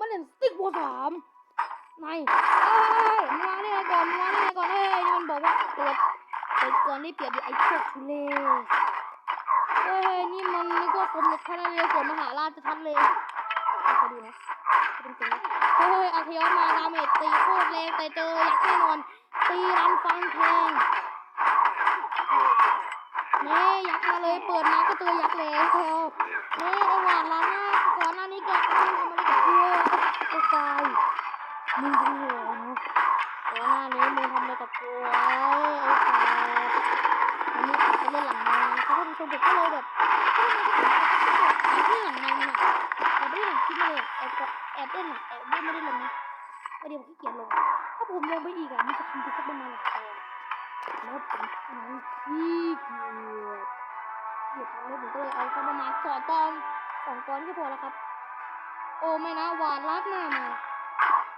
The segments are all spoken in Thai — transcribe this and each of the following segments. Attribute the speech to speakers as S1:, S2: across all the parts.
S1: มาเล่นสติ๊กโบสามนายเอ้ยมาได้ไงก่อนมาได้ไงก่อนเฮ้ยนี่มันบอกว่าตัวตัวก่อนได้เปรียบดิไอ้พวกทุเรศเฮ้ยนี่มันนึกว่าสมเด็จพระนเรศวรมหาราชทันเลยเอาไปดูนะเป็นจริงนะเฮ้ยอาเทียมาดาเมจตีโคตรแรงแต่เจอยักษ์แน่นอนตีรันฟังแทงนี่ยักษ์มาเลยเปิดมาก็เจอยักษ์แล้วนี่ไอหวานล้านหน้า ชมผมก็เลยแบบแอบเล่หลังมามันอะแอบไม่หลังคลิปเลยแอบแอบเล่นอะแอบเล่นไม่ได้ลงนะประเดี๋ยวผมขี้เกียจลง ถ้าผมลงไปอีกอะมันจะทำไปสักประมาณหลายตอนแล้วผมนั้นขี้เกียจเกียจทำเลยผมก็เลยเอาสักประมาณสองตอนสองตอนก็พอแล้วครับ โอ้ไม่นะหวานรักหน้ามา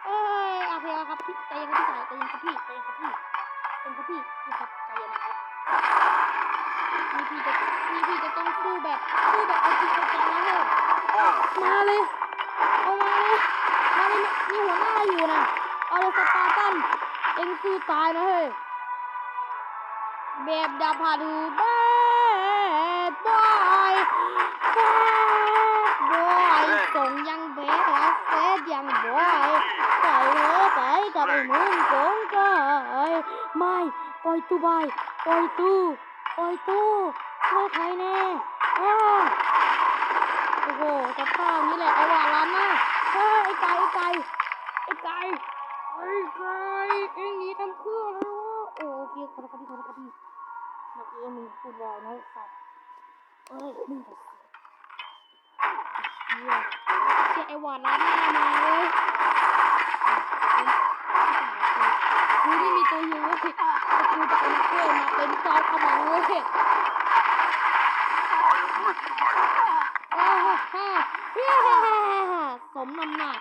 S1: เอ้ยโอเคแล้วครับพี่ใจเย็นครับพี่สายใจเย็นครับพี่ใจเย็นครับพี่ใจเย็นครับพี่พี่ครับใจเย็นนะครับ นี่พี่จะนี่พี่จะต้องสู้แบบสู้แบบเอาจริงเอาจังนะเฮ้ยมาเลยเอามาเลยมาเลยมีหัวหน้าอยู่นะเอาเลยสปาร์ตันเอ็งสู้ตายนะเฮ้ยแบบดาพาดูแบดบอยแบดบอยส่งยังแบดแล้วเฟสยังบอยไปเลยไปกับไอ้มึงโกงกายไม่ปล่อยตู้บายปล่อยตู้ ปล่อยตู้ช่วยใครแน่อ้าโอ้โหสภาพนี้แหละไอ้หวานล้านหน้าเฮ้ยไอ้ไก่ไอ้ไก่ไอ้ไก่ไอ้ไก่เอ็งหนีทำเพื่ออะไรวะโอ้โอเคขอโทษครับพี่ขอโทษครับพี่เมื่อกี้มึงพูดวายนะไอ้สัตว์เอ้ยมึงจะเสียเสียไอ้หวานร้านหน้ามาเลยกูนี่มีตัวฮิวเว้ยแต่ กูจะเอาเพื่อนมาเป็นจอมขมังเว้ยอ้าวฮ่าฮ่าสมน้ำหนัก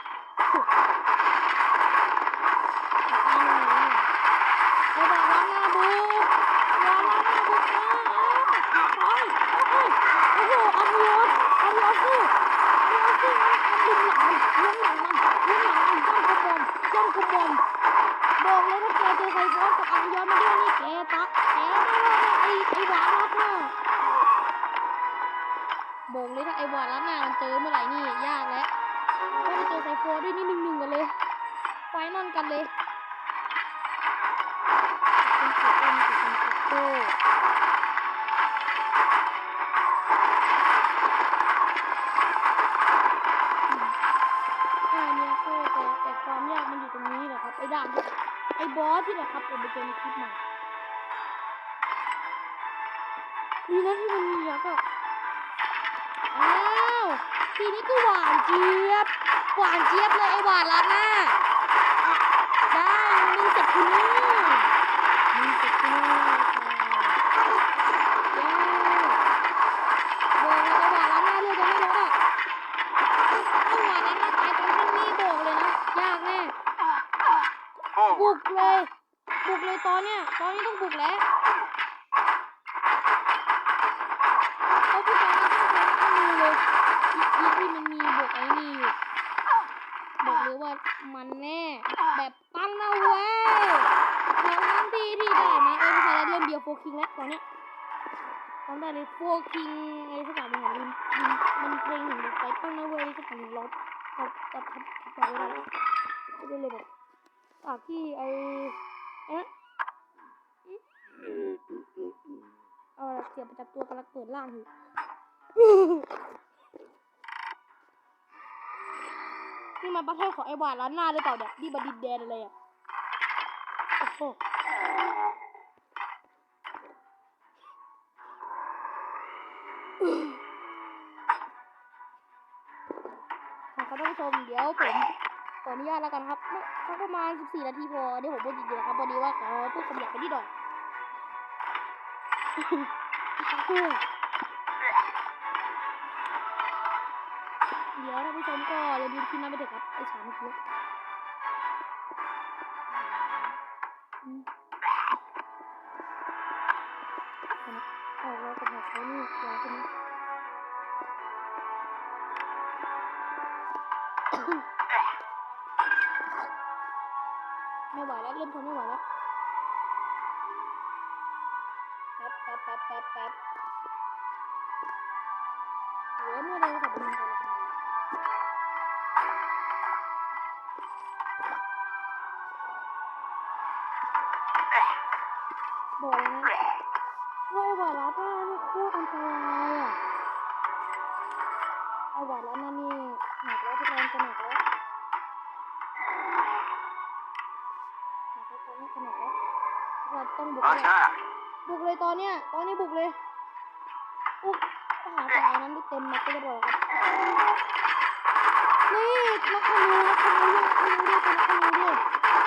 S1: ไปบอกร้านหน้าบุกร้านหน้าบุกนะโอ้ยโอ้ยโอ้โหอันยศอันยศสู้อันยศสู้อันหลังมันลุ้นหลังมันลุ้นหลังมันย่องขบวนย่ เองกับอันมาด้วยนี่แกตะแกไอ้ไอ้หวานรับหน้าบอกเลยถ้าไอ้หวานรับหน้ามันเจอเมื่อไหร่นี่ยากแล้วถ้าไปเจอไซโฟด้วยนี่หนึ่งหนึ่งกันเลยไฟนอนกันเลยเป็นเอ็มกับเป็นตัวโก้ ครับผมไปเจอในคลิปใหม่ดีนะที่มันมียักษ์อะอ้าวทีนี้ก็หวานเจี๊ยบ หวานเจี๊ยบเลยไอ้หวานล้านหน้า ได้มึงเสร็จคุณแน่มึงเสร็จคุณแน่ค่ะย้บอกเลยไอ้หวานล้านหน้าเลือดจะไม่ลดอะถ้าหวานล้านหน้าตายตรงที่นี่บอกเลยนะ ยากแน่ บุกเลย บุกเลยตอนเนี้ย ตอนนี้ต้องบุกแล้วเอาผู้ชายต้องใช้ข้อมือเลยอีกที่มันมีบวกไอ้นี่อยู่ บอก เลยว่ามันแน่ แบบปังนะเว้ยทั้งทั้งที่ที่ได้มาเออไม่ใช่แล้วเริ่มเบียร์โฟคิงแล้วตอนเนี้ยจำได้เลยโฟคิงอะไรสักอย่างหนึ่งมันเพลงหนึ่งแบบไปปังนะเว้ยสักอย่างหนึ่งร้องกับกับทับทับไปแล้วก็ได้เลยแบบจากที่ไอ้เอ๊ะเอาละเสียบประจับตัวกำลังเปิดล่างอยู่ นี่มันประเทศของไอ้หวานล้านหน้าหรือเปล่าเนี่ยนี่บันดินแดนอะไรอะโอ้โหค่ะครับท่านผู้ชมเดี๋ยวผมขออนุญาตแล้วกันครับสักประมาณ 14 นาทีพอเดี๋ยวผมพูดจริงๆครับพอดีว่าขอพูดคำหยาบไปนิดหน่อย เดี๋ยวท่านผู้ชมก็อย่าลืมคลิปนั้นไปเถอะครับไอ้ฉานเมื่อกี้ออกแล้วกับหัวเขานี่ยาวนี้ไม่ไหวแล้วเริ่มทนไม่ไหวแล้วแป๊บแป๊บแป๊บแป๊บ ไอ้หวาระนั่นนี่หนักแล้วทุกคนจะหนักแล้วหนักแล้วตอนนี้จะหนักแล้วเราต้องบุกแล้ว
S2: Attack!
S1: บุกเลยตอนเนี้ยตอนนี้บุกเลยอุ๊บหาฝ่ายนั้นได้เต็มแม็กซ์ไปเรียบร้อยแล้วครับนี่นักธนูนักธนูด้วยนักธนูด้วยนักธนูด้วย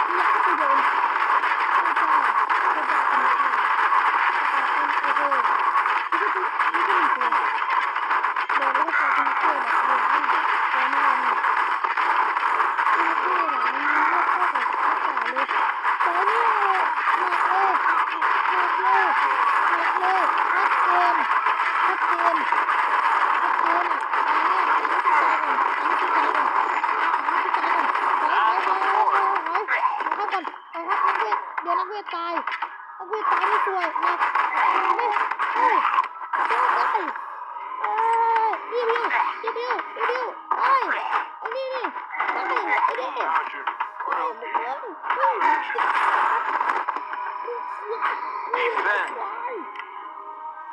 S1: นี่ยักษ์ตัวเดียวเองพระเจ้าพระเจ้าเป็นใครพระเจ้าเป็นโอ้โหนี่ก็นี่ก็มีตัวบอกแล้วว่าจะเป็นเพื่อนแบบนี้ตัวแม่นี่คือเพื่อนอะมันเลือกเข้ากับทักษะเลยแต่เนี่ยหนักเลยหนัก เลยหนักเลยชัดเจนชัดเจนชัดเจนอะตอนเนี้ยรู้สึกใจก่อนรู้สึกใจก่อนรู้สึกใจก่อนถอยถอยถอยถอยถอยเข้าก่อนถอยครับนักเวทเดี๋ยวนักเวทตายนักเวทตายไม่สวยมาไม่เฮ้ยเจ้าได้เอ้ยดิวดิวดิวดิวดิวเอ้ยไอ้นี่นี่ไอ้นี่ไอ้นี่
S2: Roger.
S1: เอ้ยมึงเอ้ยเฮ้ยมึงเสีย มึงเสียว้าย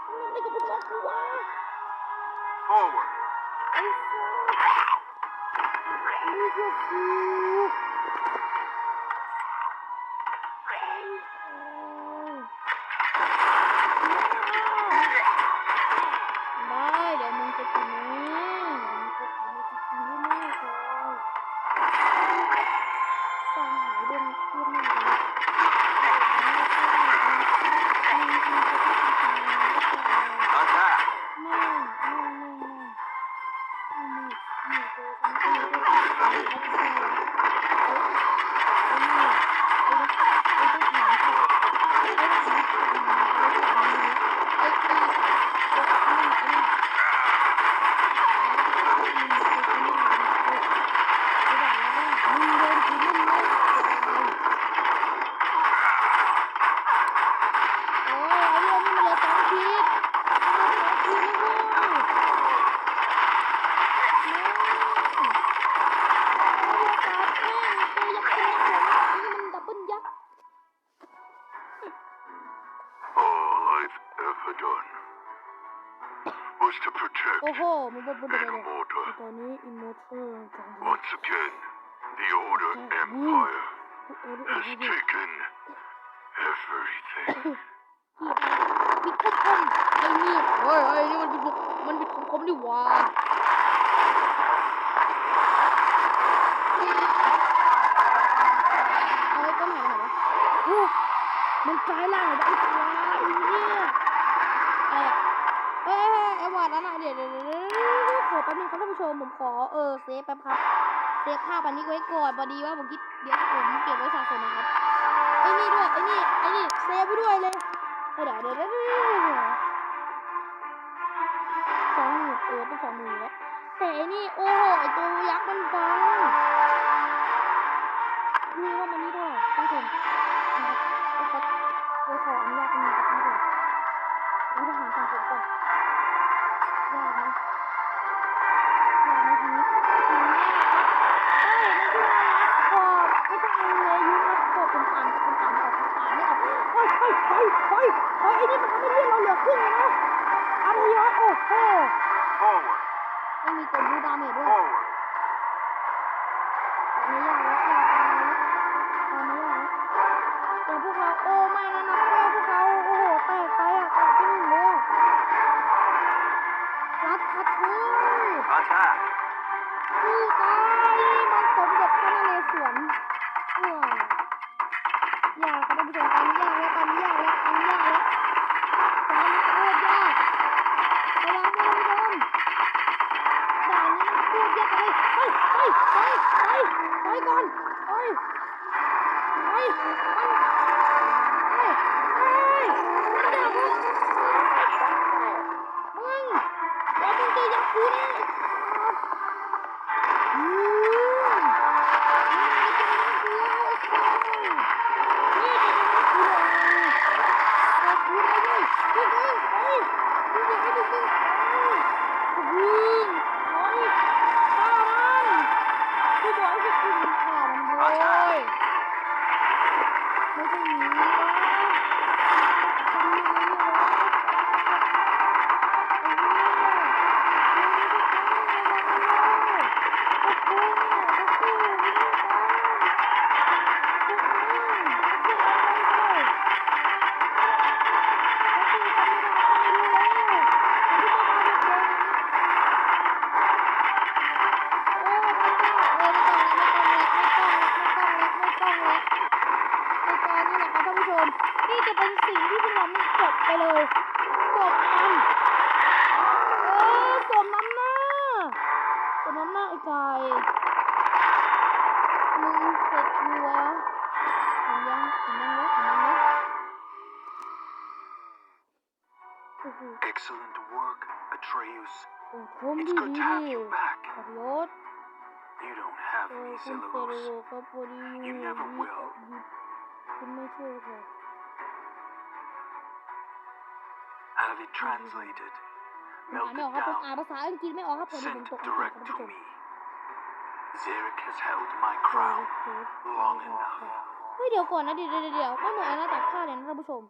S1: มึงนี่ก็เป็นวัดกูวะ
S2: Forward.
S1: ไอ้สัสนี่อได้เดี๋ยวมึงจะกินนี่มึงจะกินมึงจะกินแน่ๆเลยสร้างหายเรื่องเรื่องมา
S2: Once again, the Order Empire
S1: โอ้โห
S2: has taken everything.
S1: บิดคมคมไอ้นี่เฮ้ยเฮ้ยนี่มันบิดบุกมันบิดคมคมดิวะเอาไว้ต้นหายไปไหนวะโอ้มันกลายร่างเลยไอ้ควายไอ้เนี่ยอะไรอะเอ้ยไอ้หวานนั่นน่ะเดี๋ยวเดี๋ยวเดี๋ยวเดี๋ยว ขอแป๊บนึงครับท่านผู้ชมผมขอเออเซฟแป๊บครับเซฟภาพอันนี้ไว้ก่อนพอดีว่าผมคิดเดี๋ยวผมเก็บไว้สะสมนะครับไอ้นี่ด้วยไอ้นี่ไอ้นี่เซฟไว้ด้วยเลยเดี๋ยวเดี๋ยวเดี๋ยวสองหมื่นเออต้องสองหมื่นแล้วแต่ไอ้นี่โอ้โหไอ้ตัวยักษ์มันบังนี่ว่ามันนี่เท่าไหร่ท่านผู้ชมนะครับเอาขออาขออนุญาตตรงนี้ครับท่านผู้ชมเอาทหารสั่งผมก่อน เฮ้ยเฮ้ยไอ้นี่มันทำให้เลือดเราเหลือครึ่งเลยนะอาพยศโอ้โห
S2: Forward!
S1: ไม่มีตัวบูดาเมจด้วย
S2: Forward!
S1: ตอนนี้ยากแล้วยากแล้วตอนนี้ยากแล้วแต่พวกเราโอ้ไม่นะนักแก้พวกเราโอ้โหแตกไปอะแตกที่หนึ่งเลยรัดคัดเฮ้ย
S2: Attack!
S1: คือตายมันสมเด็จพระนเรศวร ไม่ใจะเป็นสิ่งที่พวกเราไม่จบไปเลยจบมันเออสมน้ำหน้าสมน้ำหน้าไอ้กายมึงเสร็จกูวะเห็นยังเห็นยังวะเห็นยังวะโอ้โห
S2: Excellent work, Atreus.
S1: โอ้ชม
S2: It's
S1: ดี
S2: good
S1: ดี
S2: to have you back.
S1: ขอรถ
S2: You don't have
S1: เออ
S2: any
S1: คุณเซโร
S2: syllables.
S1: ครับพอดี
S2: You never will.
S1: คุณไม่ช่วยค่ะ
S2: Have it translated.
S1: อ่านไม่ออก
S2: Melted
S1: ครับผมอ่าน
S2: down.
S1: ภาษาอังกฤษไม่ออกครับผมผม
S2: Sent
S1: ตกอังกฤษ
S2: direct
S1: ครับ
S2: to
S1: ผู้ชม
S2: me. Zarek has held my crown long enough.
S1: เฮ้ยเดี๋ยวก่อนนะเดี๋ยวเดี๋ยวเดี๋ยวไม่เหมือนอาณาจักรข้าเลยนะท่านผู้ชม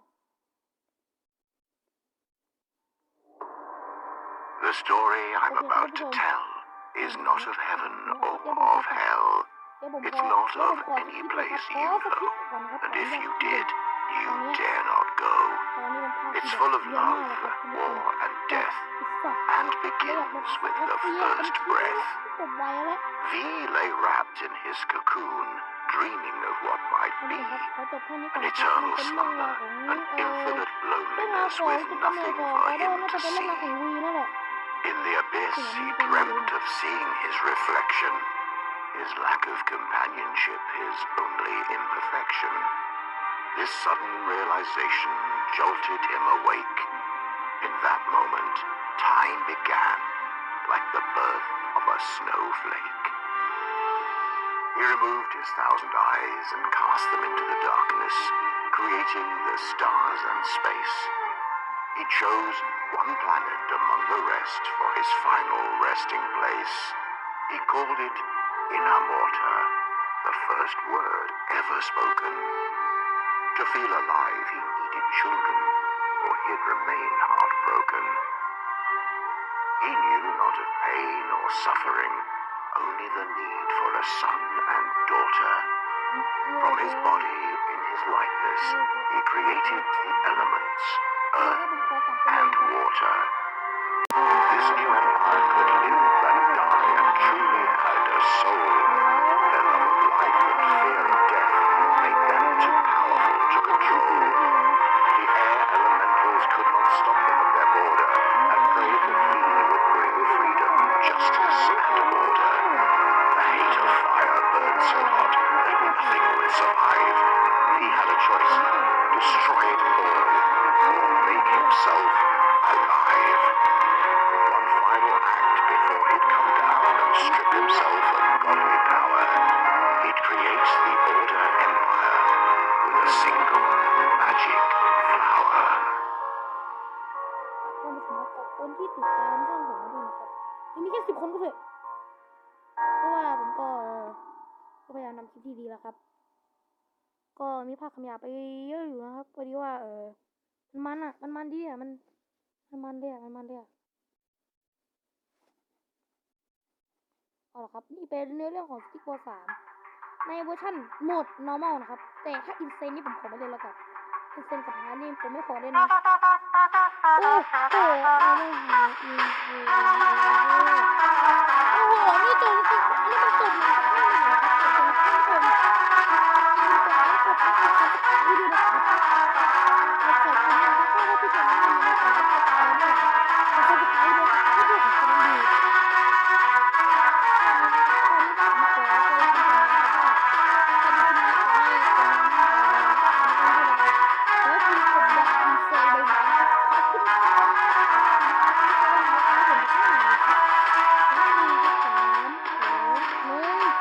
S2: The story I'm
S1: Okay,
S2: about to
S1: Papa Tom.
S2: tell is not of heaven or
S1: Yeah, Papa
S2: of
S1: Tom.
S2: hell.
S1: เดี๋ยวผม
S2: It's
S1: ขอ
S2: not
S1: เดี๋ยว
S2: of
S1: ผมขอส
S2: any
S1: คริปต์
S2: place
S1: ขอ
S2: you
S1: สคริป
S2: know.
S1: ต์ก่อนนะครับ
S2: And
S1: ขออ
S2: if
S1: นุญาต
S2: you
S1: เดี๋ยว
S2: did, you dare not go. It's full of love, war, and death, and begins with the first breath. V lay wrapped in his cocoon, dreaming of what might be. An eternal slumber, an infinite loneliness with nothing for him to see. In the abyss, he dreamt of seeing his reflection. His lack of companionship, his only imperfection. This sudden realization jolted him awake. In that moment, time began, like the birth of a snowflake. He removed his thousand eyes and cast them into the darkness, creating the stars and space. He chose one planet among the rest for his final resting place. He called it Inamorta, the first word ever spoken. To feel alive, he needed children, or he'd remain heartbroken. He knew not of pain or suffering, only the need for a son and daughter. From his body, in his likeness, he created the elements, earth and water. This new empire could live and die and truly had a soul.
S1: เยอะอยู่นะครับพอดีว่า เออมันมันอะ มันมันดีอะมันมันมันเลยอะมันมันเลยอะเอาละครับ นี่เป็นเนื้อเรื่องของสติ๊กโกสามในเวอร์ชันโหมด normal นะครับ แต่ถ้าอินเซนนี่ผมขอไม่เล่นแล้วกันอินเซนกับฮาร์นี่ผมไม่ขอเล่นนะโอ้โหอาไม่หาอีกเลยโอ้โหนี่จบจริงนี่มันจบไหน